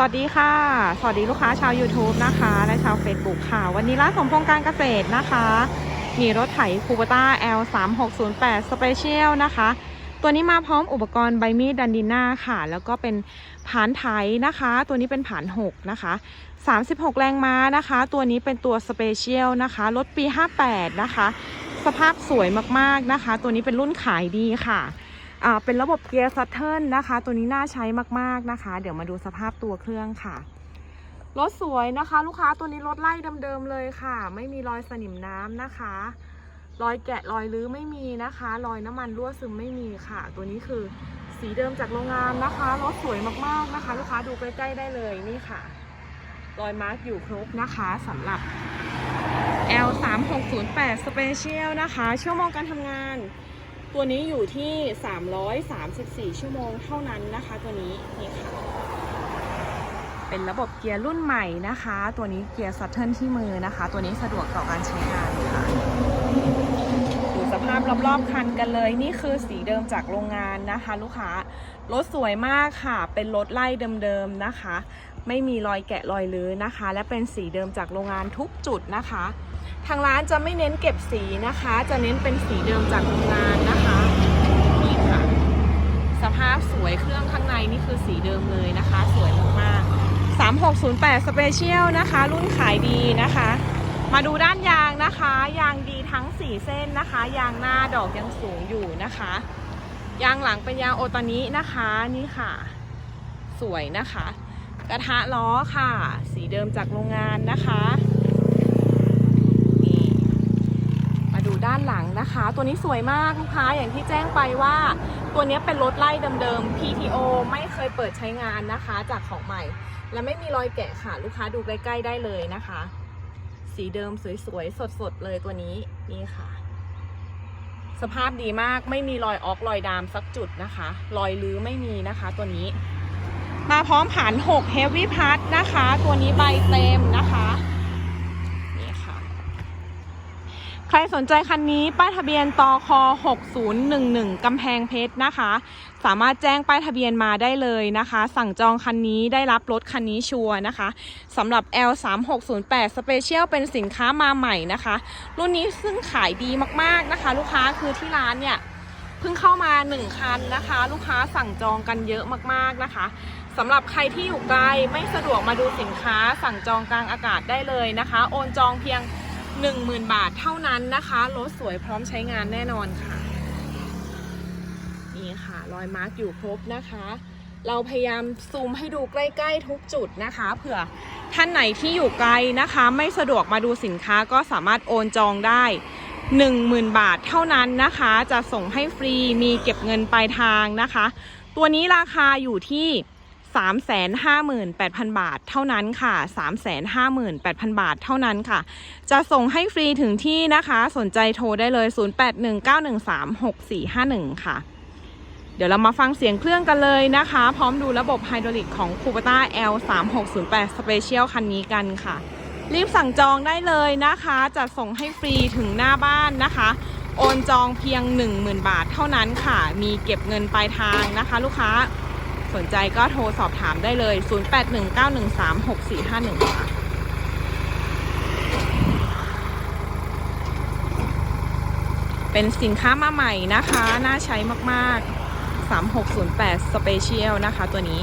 สวัสดีค่ะ สวัสดีลูกค้าชาว YouTube นะคะ และชาว Facebook ค่ะ วันนี้ร้านสมพงษ์การเกษตรนะคะ มีรถไถคูปต้า L 3 6 0 8 Special นะคะ ตัวนี้มาพร้อมอุปกรณ์ใบมีดดันดิน่าค่ะ แล้วก็เป็นผานไถนะคะ ตัวนี้เป็นผาน 6 นะคะ 36 แรงม้านะคะ ตัวนี้เป็นตัว Special นะคะ รถปี 58 นะคะ สภาพสวยมากๆนะคะ ตัวนี้เป็นรุ่นขายดีค่ะ เป็นระบบเกียร์ซัตเทิลนะคะ ตัวนี้น่าใช้มากๆนะคะ เดี๋ยวมาดูสภาพตัวเครื่องค่ะรถสวยนะคะ ลูกค้าตัวนี้รถไล่เดิมๆเลยค่ะ ไม่มีรอยสนิมน้ำนะคะ รอยแกะรอยรื้อไม่มีนะคะ รอยน้ำมันรั่วซึมไม่มีค่ะ ตัวนี้คือสีเดิมจากโรงงานนะคะรถสวยมากๆนะคะ ลูกค้าดูใกล้ๆได้เลยนี่ค่ะ รอยมาร์กอยู่ครบนะคะสำหรับ L 3 6 0 8 Special นะคะชั่วโมงการทำงาน ตัวนี้อยู่ที่ 334 ชั่วโมงเท่านั้นนะคะ ตัวนี้นี่ค่ะ เป็นระบบเกียร์รุ่นใหม่นะคะ ตัวนี้เกียร์ซัตเทิลที่มือนะคะ ตัวนี้สะดวกต่อการใช้งานค่ะดูสภาพรอบๆคันกันเลย นี่คือสีเดิมจากโรงงานนะคะ ลูกค้ารถสวยมากค่ะ เป็นรถไล่เดิมๆนะคะ ไม่มีรอยแกะรอยลื้อนะคะ และเป็นสีเดิมจากโรงงานทุกจุดนะคะ ทางร้านจะไม่เน้นเก็บสีนะคะ จะเน้นเป็นสีเดิมจากโรงงานนะคะนี่ค่ะสภาพสวยเครื่องข้างในนี่คือสีเดิมเลยนะคะ สวยมากๆ3608 Special นะคะ รุ่นขายดีนะคะ มาดูด้านยางนะคะ ยางดีทั้ง 4 เส้นนะคะ ยางหน้าดอกยังสูงอยู่นะคะ ยางหลังเป็นยางโอตานินะคะนี่ค่ะ สวยนะคะ กระทะล้อค่ะ สีเดิมจากโรงงานนะคะนี่มาดูด้านหลังนะคะ ตัวนี้สวยมากลูกค้าอย่างที่แจ้งไปว่า ตัวนี้เป็นรถไล่เดิมๆ PTO ไม่เคยเปิดใช้งานนะคะ จากของใหม่ และไม่มีรอยแกะค่ะ ลูกค้าดูใกล้ ๆ ได้เลยนะคะ สีเดิมสวยๆ สดๆ เลยตัวนี้นี่ค่ะ สภาพดีมากไม่มีรอยออกรอยดามสักจุดนะคะ รอยลื้อไม่มีนะคะ ตัวนี้ มาพร้อมผ่าน6 Heavy p a s นะคะ ตัวนี้ใบเต็มนะคะนี่ค่ะ ใครสนใจคันนี้ป้ายทะเบียนตอค6011กำแพงเพชรนะคะ สามารถแจ้งป้ายทะเบียนมาได้เลยนะคะ สั่งจองคันนี้ได้รับรถคันนี้ชัวร์นะคะสำหรับ L 3 6 0 8 Special เป็นสินค้ามาใหม่นะคะ รุ่นนี้ซึ่งขายดีมากๆนะคะ ลูกค้าคือที่ร้านเนี่ย เพิ่งเข้ามา1คันนะคะ ลูกค้าสั่งจองกันเยอะมากๆนะคะสำหรับใครที่อยู่ไกลไม่สะดวกมาดูสินค้าสั่งจองกลางอากาศได้เลยนะคะ โอนจองเพียง 10,000 บาทเท่านั้นนะคะรถสวยพร้อมใช้งานแน่นอนค่ะนี่ค่ะรอยมาร์กอยู่ครบนะคะ เราพยายามซูมให้ดูใกล้ ๆ ทุกจุดนะคะเผื่อท่านไหนที่อยู่ไกลนะคะ ไม่สะดวกมาดูสินค้าก็สามารถโอนจองได้ 10,000 บาทเท่านั้นนะคะ จะส่งให้ฟรีมีเก็บเงินปลายทางนะคะ ตัวนี้ราคาอยู่ที่ 358,000 บาทเท่านั้นค่ะ 358,000 บาทเท่านั้นค่ะ จะส่งให้ฟรีถึงที่นะคะ สนใจโทรได้เลย 0819136451 ค่ะ เดี๋ยวเรามาฟังเสียงเครื่องกันเลยนะคะ พร้อมดูระบบไฮดรอลิกของ c u b a t a L 3 6 0 8 Special คันนี้กันค่ะ รีบสั่งจองได้เลยนะคะจะส่งให้ฟรีถึงหน้าบ้านนะคะ โอนจองเพียง 10,000 บาทเท่านั้นค่ะ มีเก็บเงินปลายทางนะคะ ลูกค้าสนใจก็โทรสอบถามได้เลย 0819136451 ค่ะเป็นสินค้ามาใหม่นะคะ น่าใช้มาก ๆ 3608 Special นะคะตัวนี้